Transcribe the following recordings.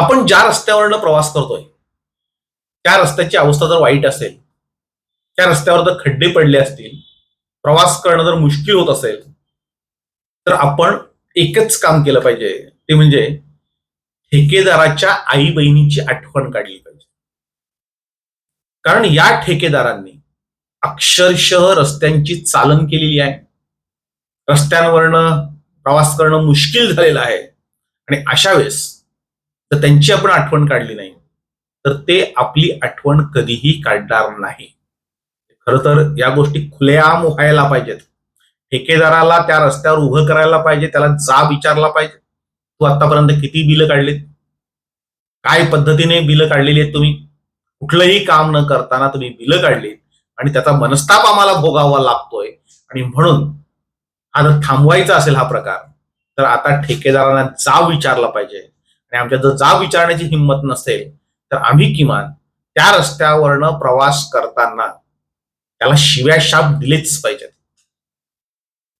आपण ज्या रस्त्यावरनं प्रवास करतोय त्या रस्त्याची अवस्था जर वाईट असेल त्या रस्त्यावर जर खड्डे पडले असतील प्रवास करणं जर मुश्किल होत असेल तर आपण एकच काम केलं पाहिजे. ते म्हणजे ठेकेदाराच्या आई बहिणीची आठवण काढली पाहिजे. कारण या ठेकेदारांनी अक्षरशः रस्त्यांची चालन केलेली आहे. रस्त्यांवरनं प्रवास करणं मुश्किल झालेलं आहे. आणि अशा वेळेस तर त्यांची आपण आठवण काढली नाही. तर ते आपली आठवण कधीही काढणार नाही. खरं तर या गोष्टी खुलेआम व्हायला पाहिजेत. ठेकेदाराला त्या रस्त्यावर उभं करायला पाहिजे त्याला जा विचारला पाहिजे. तू आतापर्यंत किती बिलं काढलीत? काय पद्धतीने बिलं काढलेली आहेत तुम्ही? कुठलंही काम न करताना तुम्ही बिलं काढलीत आणि त्याचा मनस्ताप आम्हाला भोगावा लागतोय. आणि म्हणून हा जर थांबवायचा असेल हा प्रकार तर आता ठेकेदारांना जाब विचारला पाहिजे. आणि आमच्या जर जाब विचारण्याची हिंमत नसेल तर आम्ही किमान त्या रस्त्यावरनं प्रवास करताना त्याला शिव्या शाप दिलेच पाहिजेत.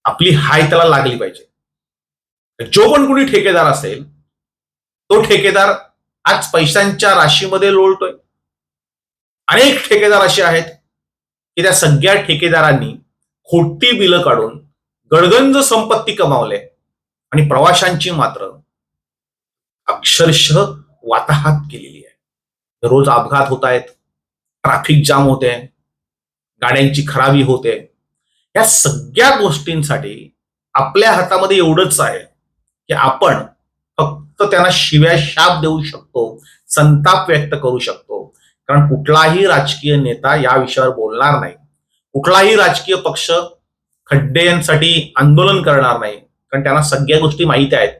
आपली हाय त्याला लागली पाहिजे. जो पण कुणी ठेकेदार असेल तो ठेकेदार आज पैशांच्या राशीमध्ये लोळतोय. अनेक ठेकेदार असे आहेत की त्या सगळ्या ठेकेदारांनी खोटी बिलं काढून गडगंज संपत्ती कमावले आणि प्रवाशांची मात्र अक्षरशः वाताहात केलेली आहे. रोज अपघात होत आहेत ट्रॅफिक जाम होते गाड्यांची खराबी होते. या सगळ्या गोष्टींसाठी आपल्या हातामध्ये एवढंच आहे की आपण फक्त त्यांना शिव्या शाप देऊ शकतो संताप व्यक्त करू शकतो. कारण कुठलाही राजकीय नेता या विषयावर बोलणार नाही. कुठलाही राजकीय पक्ष खड्ड्यांसाठी आंदोलन करणार नाही. कारण त्यांना सगळ्या गोष्टी माहिती आहेत.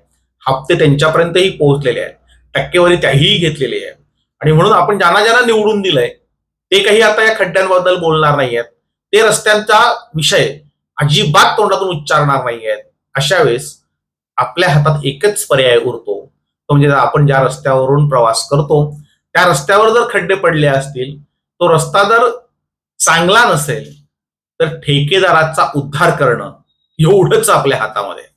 हप्ते त्यांच्यापर्यंतही पोहोचलेले आहेत. टक्केवारी त्याही घेतलेली आहे. आणि म्हणून आपण ज्यांना ज्यांना निवडून दिलंय ते काही आता या खड्ड्यांबद्दल बोलणार नाही आहेत ते रस्त्यांचा विषय अजिबात तोंडातून उच्चारणार नाही आहेत अशा वेळेस आपल्या हातात एकच पर्याय उरतो तो म्हणजे आपण ज्या रस्त्यावरून प्रवास करतो त्या रस्त्यावर जर खड्डे पडले असतील तो रस्ता जर चांगला नसेल तर ठेकेदाराचा उद्धार करणं एवढंच आपल्या हातामध्ये. आहे.